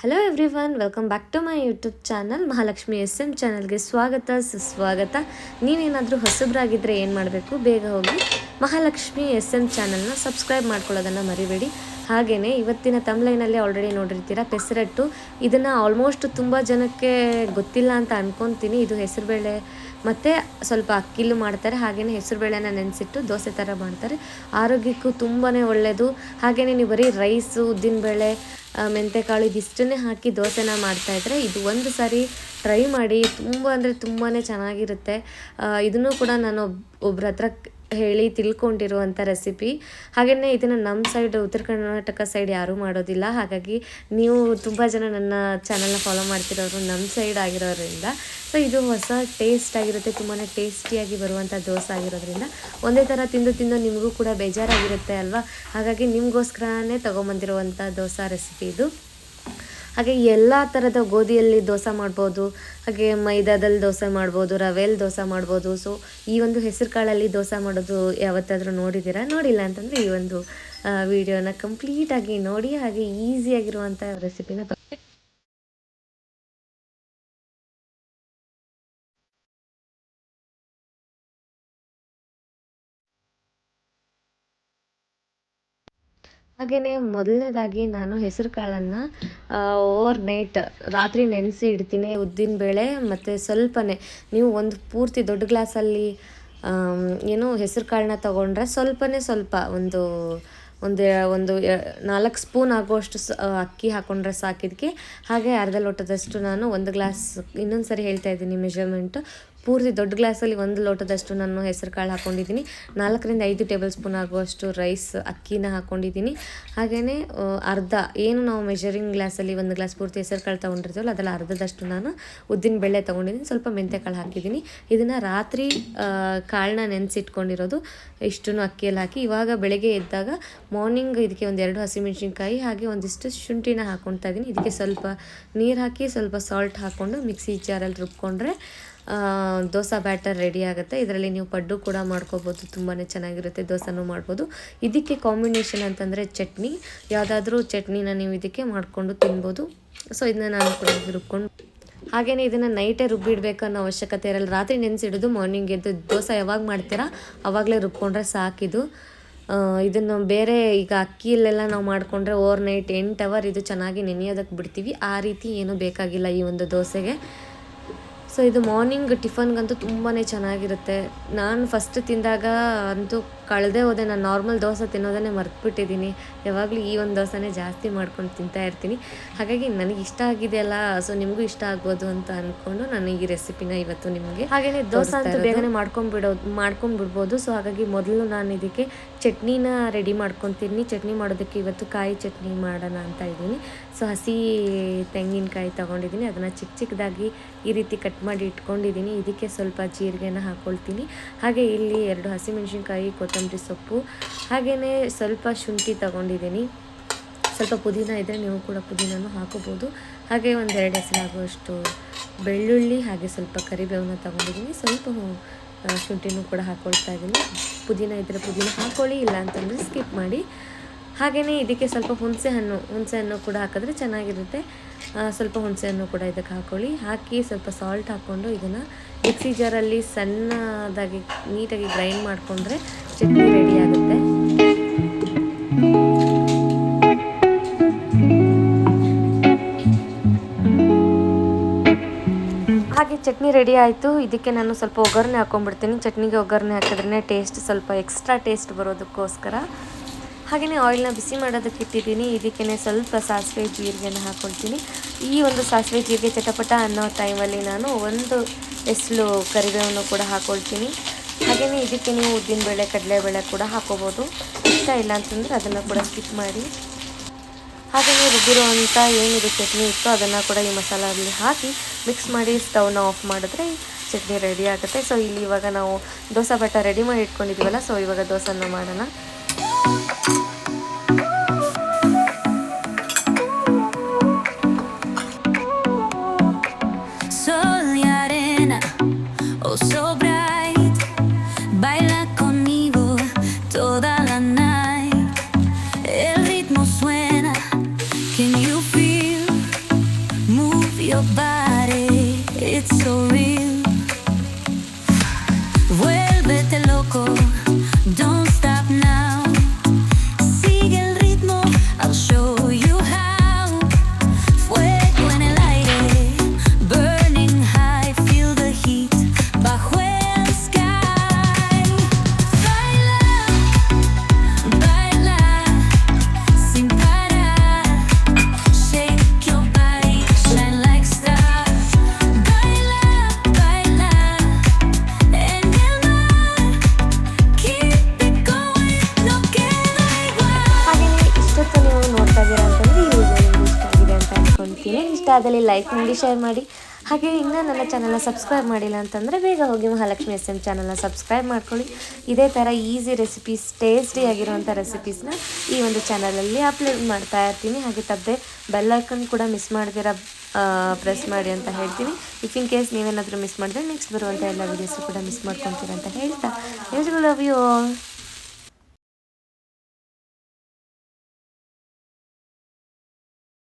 Hello everyone welcome back to my YouTube channel Mahalakshmi S M ಚಾನಲ್ಗೆ ಸ್ವಾಗತ, ಸುಸ್ವಾಗತ. ನೀವೇನಾದರೂ ಹೊಸಬ್ರಾಗಿದ್ದರೆ ಏನು ಮಾಡಬೇಕು? ಬೇಗ ಹೋಗಿ ಮಹಾಲಕ್ಷ್ಮಿ ಎಸ್ ಎಂ ಚಾನಲ್ನ ಸಬ್ಸ್ಕ್ರೈಬ್ ಮಾಡ್ಕೊಳ್ಳೋದನ್ನು ಮರಿಬೇಡಿ. ಹಾಗೆಯೇ ಇವತ್ತಿನ ತಮ್ಲೈನಲ್ಲಿ ಆಲ್ರೆಡಿ ನೋಡಿರ್ತೀರ ಪೆಸರಟ್ಟು. ಇದನ್ನು ಆಲ್ಮೋಸ್ಟ್ ತುಂಬ ಜನಕ್ಕೆ ಗೊತ್ತಿಲ್ಲ ಅಂತ ಅಂದ್ಕೊತೀನಿ ಇದು ಹೆಸರುಬೇಳೆ ಮತ್ತು ಸ್ವಲ್ಪ ಅಕ್ಕಿಲು ಮಾಡ್ತಾರೆ ಹಾಗೆಯೇ ಹೆಸರುಬೇಳೆನ ನೆನೆಸಿಟ್ಟು ದೋಸೆ ಥರ ಮಾಡ್ತಾರೆ. ಆರೋಗ್ಯಕ್ಕೂ ತುಂಬಾ ಒಳ್ಳೆಯದು ಹಾಗೆಯೇ ನೀವು ಬರೀ ರೈಸು, ಉದ್ದಿನಬೇಳೆ ಮೆಂತೆಕಾಳು ಇದಿಷ್ಟನ್ನೇ ಹಾಕಿ ದೋಸೆನ ಮಾಡ್ತಾಯಿದ್ರೆ ಇದು ಒಂದು ಸಾರಿ ಟ್ರೈ ಮಾಡಿ, ತುಂಬ ಅಂದರೆ ತುಂಬಾ ಚೆನ್ನಾಗಿರುತ್ತೆ. ಇದನ್ನು ಕೂಡ ನಾನು ಒಬ್ಬರ ಹತ್ರ ಹೇಳಿ ತಿಳ್ಕೊಂಡಿರುವಂಥ ರೆಸಿಪಿ ಹಾಗೆಯೇ ಇದನ್ನು ನಮ್ಮ ಸೈಡ್ ಉತ್ತರ ಕರ್ನಾಟಕ ಸೈಡ್ ಯಾರೂ ಮಾಡೋದಿಲ್ಲ. ಹಾಗಾಗಿ ನೀವು ತುಂಬ ಜನ ನನ್ನ ಚಾನಲ್ನ ಫಾಲೋ ಮಾಡ್ತಿರೋರು ನಮ್ಮ ಸೈಡ್ ಆಗಿರೋದ್ರಿಂದ. ಸೊ ಇದು ಹೊಸ ಟೇಸ್ಟ್ ಆಗಿರುತ್ತೆ. ತುಂಬಾ ಟೇಸ್ಟಿಯಾಗಿ ಬರುವಂಥ ದೋಸೆ ಆಗಿರೋದ್ರಿಂದ. ಒಂದೇ ಥರ ತಿಂದು ತಿಂದು ನಿಮಗೂ ಕೂಡ ಬೇಜಾರಾಗಿರುತ್ತೆ ಅಲ್ವಾ? ಹಾಗಾಗಿ ನಿಮಗೋಸ್ಕರನೇ ತೊಗೊಂಬಂದಿರುವಂಥ ದೋಸೆ ರೆಸಿಪಿ ಇದು. ಹಾಗೆ ಎಲ್ಲ ಥರದ ಗೋಧಿಯಲ್ಲಿ ದೋಸೆ ಮಾಡ್ಬೋದು, ಹಾಗೆ ಮೈದಾದಲ್ಲಿ ದೋಸೆ ಮಾಡ್ಬೋದು, ರವೆಯಲ್ಲಿ ದೋಸೆ ಮಾಡ್ಬೋದು. ಸೊ ಈ ಒಂದು ಹೆಸರು ಕಾಳಲ್ಲಿ ದೋಸೆ ಮಾಡೋದು ಯಾವತ್ತಾದರೂ ನೋಡಿದ್ದೀರಾ? ನೋಡಿಲ್ಲ ಅಂತಂದರೆ ಈ ಒಂದು ವಿಡಿಯೋನ ಕಂಪ್ಲೀಟಾಗಿ ನೋಡಿ, ಹಾಗೆ ಈಸಿಯಾಗಿರುವಂಥ ರೆಸಿಪಿನ ಹಾಗೆಯೇ ಮೊದಲನೇದಾಗಿ ನಾನು ಹೆಸ್ರು ಕಾಳನ್ನು ಓವರ್ ನೈಟ್ ರಾತ್ರಿ ನೆನೆಸಿ ಇಡ್ತೀನಿ ಉದ್ದಿನಬೇಳೆ ಮತ್ತು ಸ್ವಲ್ಪನೇ ನೀವು ಒಂದು ಪೂರ್ತಿ ದೊಡ್ಡ ಗ್ಲಾಸಲ್ಲಿ ಏನು ಹೆಸ್ರು ಕಾಳನ್ನ ತೊಗೊಂಡ್ರೆ ಸ್ವಲ್ಪನೇ ಸ್ವಲ್ಪ ಒಂದು ಒಂದು ಒಂದು ನಾಲ್ಕು ಸ್ಪೂನ್ ಆಗುವಷ್ಟು ಅಕ್ಕಿ ಹಾಕೊಂಡ್ರೆ ಸಾಕಿದ್ಕೆ ಹಾಗೆ ಅರ್ಧ ಲೋಟದಷ್ಟು ನಾನು ಒಂದು ಗ್ಲಾಸ್ ಇನ್ನೊಂದು ಸರಿ ಹೇಳ್ತಾ ಇದ್ದೀನಿ ಮೆಷರ್ಮೆಂಟು ಪೂರ್ತಿ ದೊಡ್ಡ ಗ್ಲಾಸಲ್ಲಿ ಒಂದು ಲೋಟದಷ್ಟು ನಾನು ಹೆಸರು ಕಾಳು ಹಾಕ್ಕೊಂಡಿದ್ದೀನಿ ನಾಲ್ಕರಿಂದ ಐದು ಟೇಬಲ್ ಸ್ಪೂನ್ ಆಗುವಷ್ಟು ರೈಸ್, ಅಕ್ಕಿನ ಹಾಕ್ಕೊಂಡಿದ್ದೀನಿ ಹಾಗೆಯೇ ಅರ್ಧ, ಏನು ನಾವು ಮೆಷರಿಂಗ್ ಗ್ಲಾಸಲ್ಲಿ ಒಂದು ಗ್ಲಾಸ್ ಪೂರ್ತಿ ಹೆಸರು ಕಾಳು ತೊಗೊಂಡಿರ್ತೀವಲ್ಲ ಅದರಲ್ಲಿ ಅರ್ಧದಷ್ಟು ನಾನು ಉದ್ದಿನ ಬೇಳೆ ತೊಗೊಂಡಿದ್ದೀನಿ. ಸ್ವಲ್ಪ ಮೆಂತ್ಯ ಕಾಳು ಹಾಕಿದ್ದೀನಿ. ಇದನ್ನು ರಾತ್ರಿ ಕಾಳನ್ನ ನೆನೆಸಿಟ್ಕೊಂಡಿರೋದು. ಇಷ್ಟನ್ನು ಅಕ್ಕಿಯಲ್ಲಿ ಹಾಕಿ, ಇವಾಗ ಬೆಳಗ್ಗೆ ಎದ್ದಾಗ ಮಾರ್ನಿಂಗ್ ಇದಕ್ಕೆ ಒಂದು ಎರಡು ಹಸಿಮೆಣ್ಸಿನ್ಕಾಯಿ ಹಾಗೆ ಒಂದಿಷ್ಟು ಶುಂಠಿನ ಹಾಕ್ಕೊಳ್ತಾ ಇದ್ದೀನಿ ಇದಕ್ಕೆ ಸ್ವಲ್ಪ ನೀರು ಹಾಕಿ, ಸ್ವಲ್ಪ ಸಾಲ್ಟ್ ಹಾಕ್ಕೊಂಡು ಮಿಕ್ಸಿ ಜಾರಲ್ಲಿ ರುಬ್ಕೊಂಡ್ರೆ ದೋಸೆ ಬ್ಯಾಟರ್ ರೆಡಿ ಆಗುತ್ತೆ. ಇದರಲ್ಲಿ ನೀವು ಪಡ್ಡು ಕೂಡ ಮಾಡ್ಕೋಬೋದು. ತುಂಬಾ ಚೆನ್ನಾಗಿರುತ್ತೆ. ದೋಸೆನೂ ಮಾಡ್ಬೋದು. ಇದಕ್ಕೆ ಕಾಂಬಿನೇಷನ್ ಅಂತಂದರೆ ಚಟ್ನಿ. ಯಾವುದಾದ್ರೂ ಚಟ್ನಿನ ನೀವು ಇದಕ್ಕೆ ಮಾಡಿಕೊಂಡು ತಿನ್ಬೋದು. ಸೊ, ಇದನ್ನ ನಾನು ಕೂಡ ರುಬ್ಕೊಂಡು ಹಾಗೆಯೇ ಇದನ್ನು ನೈಟೇ ರುಬ್ಬಿಡಬೇಕು ಅನ್ನೋ ಅವಶ್ಯಕತೆ ಇರಲ್ಲ. ರಾತ್ರಿ ನೆನೆಸಿಡೋದು ಮಾರ್ನಿಂಗ್ ಎದ್ದು ದೋಸೆ ಯಾವಾಗ ಮಾಡ್ತೀರಾ, ಅವಾಗಲೇ ರುಬ್ಕೊಂಡ್ರೆ ಸಾಕಿದು. ಇದನ್ನು ಬೇರೆ ಈಗ ಅಕ್ಕಿಯಲ್ಲೆಲ್ಲ ನಾವು ಮಾಡಿಕೊಂಡ್ರೆ ಓವರ್ ನೈಟ್ ಎಂಟು ಅವರ್ ಇದು ಚೆನ್ನಾಗಿ ನೆನೆಯೋದಕ್ಕೆ ಬಿಡ್ತೀವಿ. ಆ ರೀತಿ ಏನೂ ಬೇಕಾಗಿಲ್ಲ ಈ ಒಂದು ದೋಸೆಗೆ. ಸೊ ಇದು ಮಾರ್ನಿಂಗ್ ಟಿಫನ್ಗಂತೂ ತುಂಬಾ ಚೆನ್ನಾಗಿರುತ್ತೆ. ನಾನು ಫಸ್ಟ್ ತಿಂದಾಗ ಅಂತೂ ಕಳೆದೇ ಹೋದೆ ನಾನು ನಾರ್ಮಲ್ ದೋಸೆ ತಿನ್ನೋದನ್ನೇ ಮರ್ತ್ಬಿಟ್ಟಿದ್ದೀನಿ ಯಾವಾಗಲೂ ಈ ಒಂದು ದೋಸೆನೇ ಜಾಸ್ತಿ ಮಾಡ್ಕೊಂಡು ತಿಂತಾ ಇರ್ತೀನಿ. ಹಾಗಾಗಿ ನನಗೆ ಇಷ್ಟ ಆಗಿದೆಯಲ್ಲ ಸೊ ನಿಮಗೂ ಇಷ್ಟ ಆಗ್ಬೋದು ಅಂತ ಅಂದ್ಕೊಂಡು ನಾನು ಈ ರೆಸಿಪಿನ ಇವತ್ತು ನಿಮಗೆ ಹಾಗೆಯೇ ದೋಸೆ ಅಂತೂ ಬೇಗನೆ ಮಾಡ್ಕೊಂಡ್ಬಿಡೋದು ಮಾಡ್ಕೊಂಡ್ಬಿಡ್ಬೋದು ಸೊ ಹಾಗಾಗಿ ಮೊದಲು ನಾನು ಇದಕ್ಕೆ ಚಟ್ನಿನ ರೆಡಿ ಮಾಡ್ಕೊತೀನಿ ಚಟ್ನಿ ಮಾಡೋದಕ್ಕೆ ಇವತ್ತು ಕಾಯಿ ಚಟ್ನಿ ಮಾಡೋಣ ಅಂತ ಇದ್ದೀನಿ. ಸೊ ಹಸಿ ತೆಂಗಿನಕಾಯಿ ತೊಗೊಂಡಿದ್ದೀನಿ. ಅದನ್ನು ಚಿಕ್ಕ ಚಿಕ್ಕದಾಗಿ ಈ ರೀತಿ ಕಟ್ ಮಾಡಿ ಇಟ್ಕೊಂಡಿದ್ದೀನಿ. ಇದಕ್ಕೆ ಸ್ವಲ್ಪ ಜೀರಿಗೆನ ಹಾಕ್ಕೊಳ್ತೀನಿ ಹಾಗೆ ಇಲ್ಲಿ ಎರಡು ಹಸಿಮೆಣ್ಸಿನ್ಕಾಯಿ ಕೊತ್ತಂಬರಿ ಸೊಪ್ಪು ಹಾಗೆಯೇ ಸ್ವಲ್ಪ ಶುಂಠಿ ತಗೊಂಡಿದ್ದೀನಿ. ಸ್ವಲ್ಪ ಪುದೀನ ಇದ್ದರೆ ನೀವು ಕೂಡ ಪುದೀನನೂ ಹಾಕೋಬೋದು. ಹಾಗೆ ಒಂದೆರಡು ಹೆಸರಾಗುವಷ್ಟು ಬೆಳ್ಳುಳ್ಳಿ, ಹಾಗೆ ಸ್ವಲ್ಪ ಕರಿಬೇವನ್ನ ತಗೊಂಡಿದ್ದೀನಿ. ಸ್ವಲ್ಪ ಶುಂಠಿನೂ ಕೂಡ ಹಾಕ್ಕೊಳ್ತಾ ಇದ್ದೀನಿ. ಪುದೀನ ಇದ್ದರೆ ಪುದೀನ ಹಾಕ್ಕೊಳ್ಳಿ ಇಲ್ಲ ಅಂತಂದರೆ ಸ್ಕಿಪ್ ಮಾಡಿ. ಹಾಗೆಯೇ ಇದಕ್ಕೆ ಸ್ವಲ್ಪ ಹುಣಸೆ ಹಣ್ಣು ಹುಣಸೆ ಹಣ್ಣು ಕೂಡ ಹಾಕಿದ್ರೆ ಚೆನ್ನಾಗಿರುತ್ತೆ. ಸ್ವಲ್ಪ ಹುಣಸೆ ಹಣ್ಣು ಕೂಡ ಇದಕ್ಕೆ ಹಾಕ್ಕೊಳ್ಳಿ ಹಾಕಿ ಸ್ವಲ್ಪ ಸಾಲ್ಟ್ ಹಾಕ್ಕೊಂಡು ಇದನ್ನು ಮಿಕ್ಸಿ ಜಾರಲ್ಲಿ ಸಣ್ಣದಾಗಿ, ನೀಟಾಗಿ ಗ್ರೈಂಡ್ ಮಾಡಿಕೊಂಡ್ರೆ ಚಟ್ನಿ ರೆಡಿ ಆಗುತ್ತೆ. ಹಾಗೆ ಚಟ್ನಿ ರೆಡಿ ಆಯಿತು. ಇದಕ್ಕೆ ನಾನು ಸ್ವಲ್ಪ ಒಗ್ಗರಣೆ ಹಾಕೊಂಡ್ಬಿಡ್ತೀನಿ. ಚಟ್ನಿಗೆ ಒಗ್ಗರಣೆ ಹಾಕಿದ್ರೆ ಟೇಸ್ಟ್ ಸ್ವಲ್ಪ ಎಕ್ಸ್ಟ್ರಾ ಟೇಸ್ಟ್ ಬರೋದಕ್ಕೋಸ್ಕರ. ಹಾಗೆಯೇ ಆಯಿಲ್ನ ಬಿಸಿ ಮಾಡೋದಕ್ಕೆ ಇಟ್ಟಿದ್ದೀನಿ. ಇದಕ್ಕೆ ಸ್ವಲ್ಪ ಸಾಸಿವೆ ಜೀರಿಗೆನ ಹಾಕ್ಕೊಳ್ತೀನಿ ಈ ಒಂದು ಸಾಸಿವೆ ಜೀರಿಗೆ ಚಟಪಟ ಅನ್ನೋ ಟೈಮಲ್ಲಿ ನಾನು ಒಂದು ಎಸ್ಲು ಕರಿಬೇವನ್ನು ಕೂಡ ಹಾಕ್ಕೊಳ್ತೀನಿ ಹಾಗೆಯೇ ಇದಕ್ಕೆ ನೀವು ಉದ್ದಿನಬೇಳೆ ಕಡಲೆಬೇಳೆ ಕೂಡ ಹಾಕೋಬೋದು. ಇಷ್ಟ ಇಲ್ಲ ಅಂತಂದರೆ ಅದನ್ನು ಕೂಡ ಸ್ಕಿಪ್ ಮಾಡಿ. ಹಾಗೆಯೇ ರುಬ್ಬಿರುವಂಥ ಏನಿದೆ ಚಟ್ನಿ ಇತ್ತು ಅದನ್ನು ಕೂಡ ಈ ಮಸಾಲಲ್ಲಿ ಹಾಕಿ ಮಿಕ್ಸ್ ಮಾಡಿ ಸ್ಟವ್ನ ಆಫ್ ಮಾಡಿದ್ರೆ ಚಟ್ನಿ ರೆಡಿ ಆಗುತ್ತೆ. ಸೊ ಇಲ್ಲಿ ಇವಾಗ ನಾವು ದೋಸೆ ಬಟ್ಟ ರೆಡಿ ಮಾಡಿ ಇಟ್ಕೊಂಡಿದ್ದೀವಲ್ಲ ಸೊ ಇವಾಗ ದೋಸೆನ ಮಾಡೋಣ. ಇಷ್ಟ ಆದಲ್ಲಿ ಲೈಕ್ ಮಾಡಿ ಶೇರ್ ಮಾಡಿ. ಹಾಗೆ ಇನ್ನೂ ನನ್ನ ಚಾನಲ್ನ ಸಬ್ಸ್ಕ್ರೈಬ್ ಮಾಡಿಲ್ಲ ಅಂತಂದರೆ ಬೇಗ ಹೋಗಿ ಮಹಾಲಕ್ಷ್ಮಿ ಎಸ್ ಎಂ ಚಾನಲ್ನ ಸಬ್ಸ್ಕ್ರೈಬ್ ಮಾಡ್ಕೊಳ್ಳಿ. ಇದೇ ಥರ ಈಸಿ ರೆಸಿಪೀಸ್ ಟೇಸ್ಟಿ ಆಗಿರುವಂಥ ರೆಸಿಪೀಸ್ನ ಈ ಒಂದು ಚಾನಲಲ್ಲಿ ಅಪ್ಲೋಡ್ ಮಾಡ್ತಾ ಇರ್ತೀನಿ. ಹಾಗೆ ತಪ್ಪದೆ ಬೆಲ್ಲೈಕನ್ ಕೂಡ ಮಿಸ್ ಮಾಡ್ದಿರ ಪ್ರೆಸ್ ಮಾಡಿ ಅಂತ ಹೇಳ್ತೀನಿ. ಇಫ್ ಇನ್ ಕೇಸ್ ನೀವೇನಾದರೂ ಮಿಸ್ ಮಾಡಿದ್ರೆ ನೆಕ್ಸ್ಟ್ ಬರುವಂಥ ಎಲ್ಲ ವೀಡಿಯೋಸು ಕೂಡ ಮಿಸ್ ಮಾಡ್ಕೊತೀರ ಅಂತ ಹೇಳ್ತಾ. ಎಲ್ರಿಗೂ ಲವ್ ಯು